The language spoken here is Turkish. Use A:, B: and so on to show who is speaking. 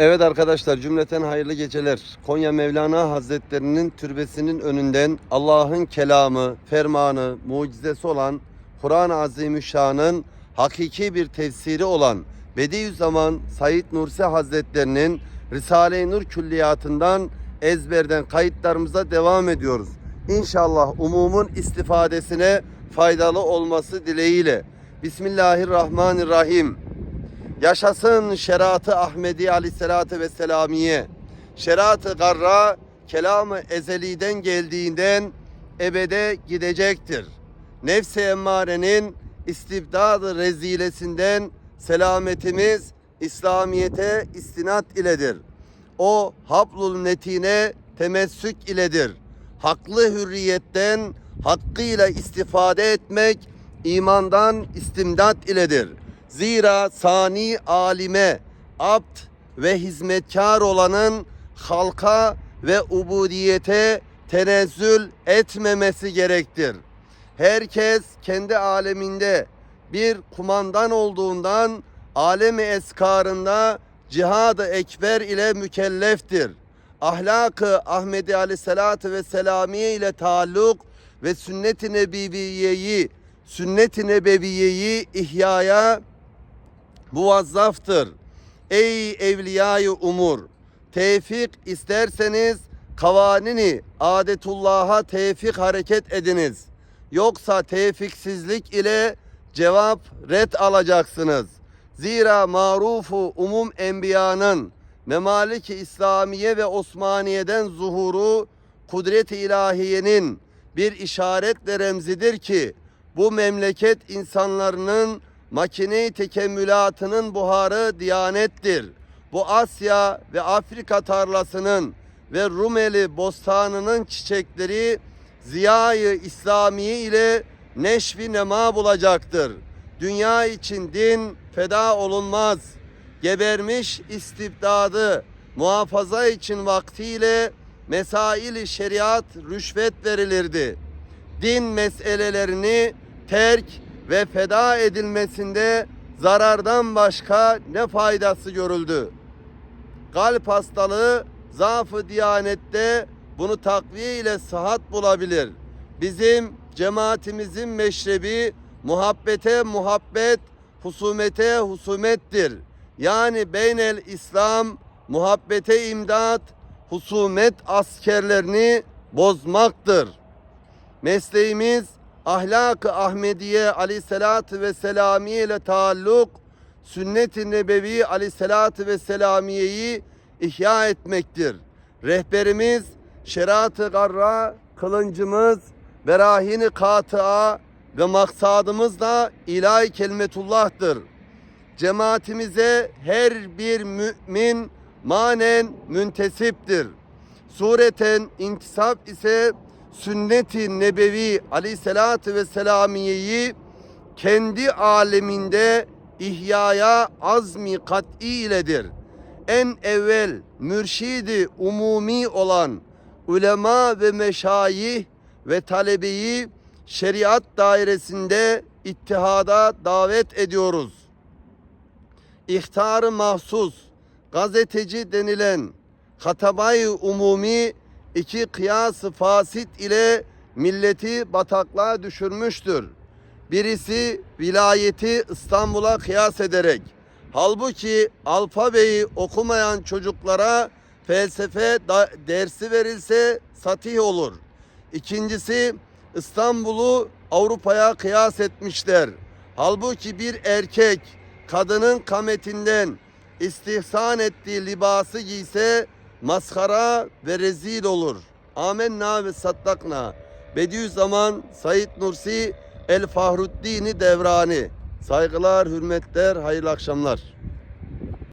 A: Evet arkadaşlar cümleten hayırlı geceler. Konya Mevlana Hazretlerinin türbesinin önünden Allah'ın kelamı, fermanı, mucizesi olan Kur'an-ı Azimüşşan'ın hakiki bir tefsiri olan Bediüzzaman Said Nursi Hazretlerinin Risale-i Nur külliyatından ezberden kayıtlarımıza devam ediyoruz. İnşallah umumun istifadesine faydalı olması dileğiyle. Bismillahirrahmanirrahim. Yaşasın şeriatı Ahmedi aleyhissalatü vesselamiye. Şeriatı garra kelamı ezeliden geldiğinden ebede gidecektir. Nefsi emmarenin istibdadı rezilesinden selametimiz İslamiyete istinat iledir. O hablul netine temessük iledir. Haklı hürriyetten hakkıyla istifade etmek imandan istimdat iledir. Zira sani alime, abd ve hizmetkar olanın halka ve ubudiyete tenezzül etmemesi gerektir. Herkes kendi aleminde bir kumandan olduğundan alemi eskarında cihadı ekber ile mükelleftir. Ahlakı Ahmedi aleyhissalatü vesselamiye ile taalluk ve sünnet-i nebiviyeyi, sünnet-i nebeviyeyi ihyaya muvazzaftır. Ey evliyayı umur, tevfik isterseniz kavanini adetullah'a tevfik hareket ediniz. Yoksa tevfiksizlik ile cevap red alacaksınız. Zira marufu umum enbiyanın memaliki İslamiye ve Osmaniye'den zuhuru kudret-i ilahiyenin bir işaretle remzidir ki bu memleket insanlarının makine tekemmülatının buharı diyanettir. Bu Asya ve Afrika tarlasının ve Rumeli bostanının çiçekleri ziyayı İslamiye ile neşvi nema bulacaktır. Dünya için din feda olunmaz. Gebermiş istibdadı muhafaza için vaktiyle mesaili şeriat rüşvet verilirdi. Din meselelerini terk ve feda edilmesinde zarardan başka ne faydası görüldü? Kalp hastalığı zaafı diyanette bunu takviye ile sıhhat bulabilir. Bizim cemaatimizin meşrebi muhabbete muhabbet, husumete husumettir. Yani beynel İslam muhabbete imdat, husumet askerlerini bozmaktır. Mesleğimiz ahlak-ı Ahmediye aleyhissalatü ve selamiye ile taalluk, sünnet-i nebevi aleyhissalatü ve selamiyeyi ihya etmektir. Rehberimiz şeriat-ı garra, kılıncımız, berahini katıa ve maksadımız da ilahi kelimetullah'tır. Cemaatimize her bir mümin manen müntesiptir. Sureten intisap ise sünnet-i nebevi aleyhissalatü ve selamiyeyi kendi aleminde ihyaya azmi kat'i iledir. En evvel mürşidi umumi olan ulema ve meşayih ve talebeyi şeriat dairesinde ittihada davet ediyoruz. İhtarı mahsus gazeteci denilen hatabayı umumi iki kıyas-ı fasit ile milleti bataklığa düşürmüştür. Birisi vilayeti İstanbul'a kıyas ederek halbuki alfabeyi okumayan çocuklara felsefe dersi verilse satih olur. İkincisi İstanbul'u Avrupa'ya kıyas etmişler. Halbuki bir erkek kadının kametinden istihsan ettiği libası giyse maskara ve rezil olur. Amenna ve saddakna. Bediüzzaman Said Nursi El Fahruddini Devrani. Saygılar, hürmetler, hayırlı akşamlar.